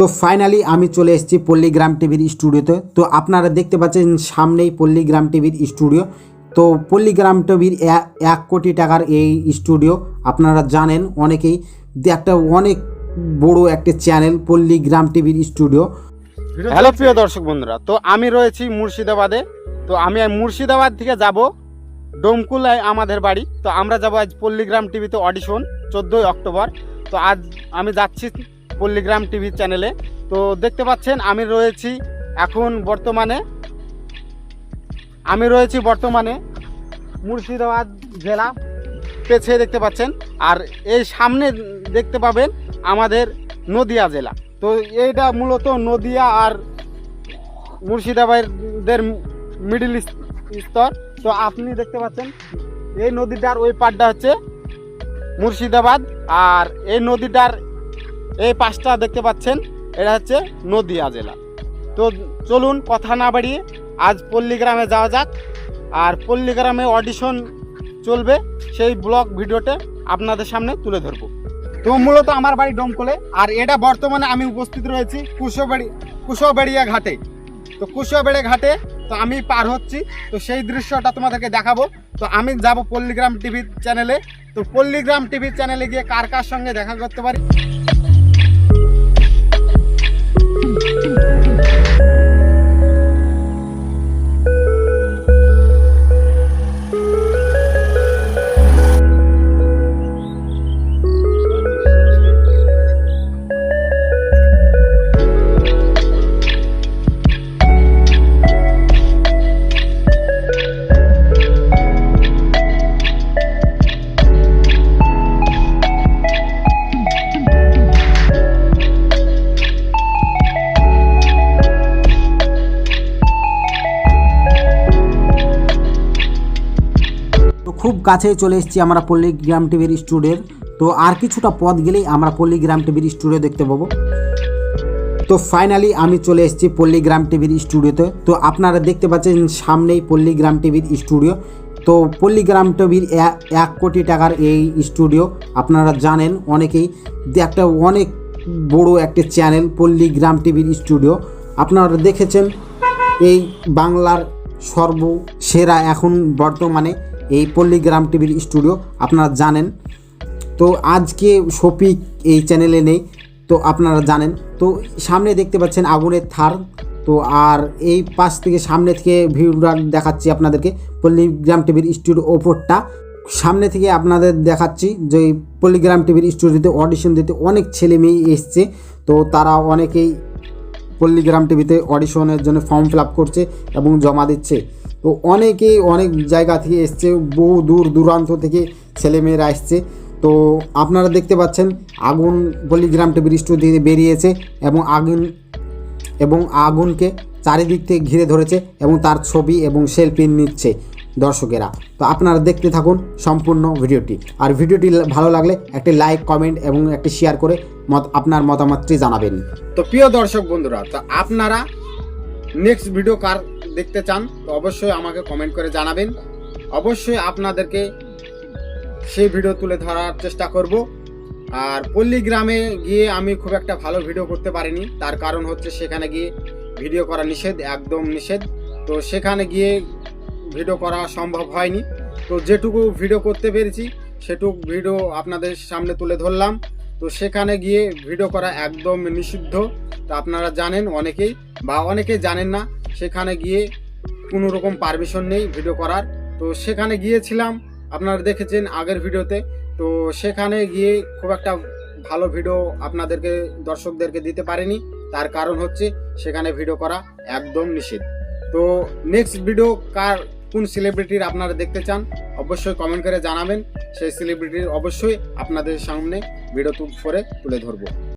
তো ফাইনালি আমি চলে এসেছি পল্লীগ্রাম টিভির স্টুডিওতে তো আপনারা দেখতে পাচ্ছেন সামনেই পল্লীগ্রাম টিভির স্টুডিও তো পল্লীগ্রাম টিভির এক কোটি টাকার এই স্টুডিও আপনারা জানেন অনেকেই। একটা অনেক বড় একটা চ্যানেল পল্লীগ্রাম টিভির স্টুডিও হ্যালো প্রিয় দর্শক বন্ধুরা, তো আমি রয়েছি মুর্শিদাবাদে। তো আমি মুর্শিদাবাদ থেকে যাব ডোমকুলায় আমাদের বাড়ি। তো আমরা যাব আজ পল্লীগ্রাম টিভিতে অডিশন চোদ্দোই অক্টোবর। তো আজ আমি যাচ্ছি পল্লীগ্রাম টিভি চ্যানেলে। তো দেখতে পাচ্ছেন, আমি রয়েছি এখন বর্তমানে, আমি রয়েছি বর্তমানে মুর্শিদাবাদ জেলা পেছে দেখতে পাচ্ছেন, আর এই সামনে দেখতে পাবেন আমাদের নদিয়া জেলা। তো এইটা মূলত নদিয়া আর মুর্শিদাবাদের মিডিল স্তর। তো আপনি দেখতে পাচ্ছেন, এই নদীটার ওই পাড়টা হচ্ছে মুর্শিদাবাদ, আর এই নদীটার এই পাশটা দেখতে পাচ্ছেন, এটা হচ্ছে নদিয়া জেলা। তো চলুন কথা না বাড়িয়ে আজ পল্লীগ্রামে যাওয়া যাক। আর পল্লীগ্রামে অডিশন চলবে, সেই ব্লগ ভিডিওতে আপনাদের সামনে তুলে ধরবো। তো মূলত আমার বাড়ি ডোমকলে, আর এটা বর্তমানে আমি উপস্থিত রয়েছি কুশোবাড়ি, কুশোবাড়িয়া ঘাটে। তো কুশোবাড়ি ঘাটে তো আমি পার হচ্ছি, তো সেই দৃশ্যটা তোমাদেরকে দেখাবো। তো আমি যাব পল্লীগ্রাম টিভি চ্যানেলে তো পল্লীগ্রাম টিভি চ্যানেলে গিয়ে কার কার সঙ্গে দেখা করতে পারি? Thank you. খুব কাছে চলে এসেছি আমরা পল্লীগ্রাম টিভির স্টুডিওর। তো আর কিছুটা পথ গেলেই আমরা পল্লীগ্রাম টিভির স্টুডিও দেখতে পাবো। তো ফাইনালি আমি চলে এসেছি পল্লীগ্রাম টিভির স্টুডিওতে। তো আপনারা দেখতে পাচ্ছেন সামনেই পল্লীগ্রাম টিভির স্টুডিও। তো পল্লীগ্রাম টিভির এক কোটি টাকার এই স্টুডিও আপনারা জানেন অনেকেই। একটা অনেক বড় একটা চ্যানেল পল্লীগ্রাম টিভির স্টুডিও। আপনারা দেখেছেন এই বাংলার সর্বসেরা এখন বর্তমানে এই পল্লীগ্রাম টিভির স্টুডিও আপনারা জানেন। তো আজকে শফিক এই চ্যানেলে নেই, তো আপনারা জানেন। তো সামনে দেখতে পাচ্ছেন আগুনের থার, তো আর এই পাশ থেকে সামনে থেকে ভিউটা দেখাচ্ছি আপনাদেরকে পল্লীগ্রাম টিভির স্টুডিও ওপরটা। সামনে থেকে আপনাদের দেখাচ্ছি যে পল্লীগ্রাম টিভির স্টুডিওতে অডিশন দিতে অনেক ছেলে মেয়ে এসছে, তো তারা অনেকেই পল্লীগ্রাম টিভিতে অডিশনের জন্য ফর্ম ফিল করছে এবং জমা দিচ্ছে। তো অনেকেই অনেক জায়গা থেকে এসছে, বহু দূর দূরান্ত থেকে ছেলেমেয়েরা এসছে। তো আপনারা দেখতে পাচ্ছেন, আগুন পল্লীগ্রাম টিভির স্টুডিও থেকে বেরিয়েছে এবং আগুন এবং আগুনকে চারিদিক থেকে ঘিরে ধরেছে এবং তার ছবি এবং সেলফি নিচ্ছে। দর্শকেরা। তো আপনারা দেখতে থাকুন সম্পূর্ণ ভিডিওটি। আর ভিডিওটি ভালো লাগলে একটি লাইক কমেন্ট এবং একটি শেয়ার করে মত আপনার মতামতটি জানাবেন। তো প্রিয় দর্শক বন্ধুরা, তো আপনারা নেক্সট ভিডিও কার দেখতে চান, তো অবশ্যই আমাকে কমেন্ট করে জানাবেন। অবশ্যই আপনাদেরকে সেই ভিডিও তুলে ধরার চেষ্টা করব। আর পল্লীগ্রামে গিয়ে আমি খুব একটা ভালো ভিডিও করতে পারিনি। তার কারণ হচ্ছে সেখানে গিয়ে ভিডিও করা নিষেধ, একদম নিষেধ। তো সেখানে গিয়ে ভিডিও করা সম্ভব হয়নি। তো যেটুকু ভিডিও করতে পেরেছি, সেটুকু ভিডিও আপনাদের সামনে তুলে ধরলাম। তো সেখানে গিয়ে ভিডিও করা একদম নিষিদ্ধ। তা আপনারা জানেন অনেকেই, বা অনেকেই জানেন না, সেখানে গিয়ে কোনো রকম পারমিশন নেই ভিডিও করার। তো সেখানে গিয়েছিলাম, আপনারা দেখেছেন আগের ভিডিওতে তো সেখানে গিয়ে খুব একটা ভালো ভিডিও আপনাদেরকে, দর্শকদেরকে দিতে পারিনি। তার কারণ হচ্ছে, সেখানে ভিডিও করা একদম নিষেধ তো নেক্সট ভিডিও কার কোন সেলিব্রিটির আপনারা দেখতে চান, অবশ্যই কমেন্ট করে জানাবেন। সেই সেলিব্রিটির অবশ্যই আপনাদের সামনে ভিডিও করে তুলে ধরবো।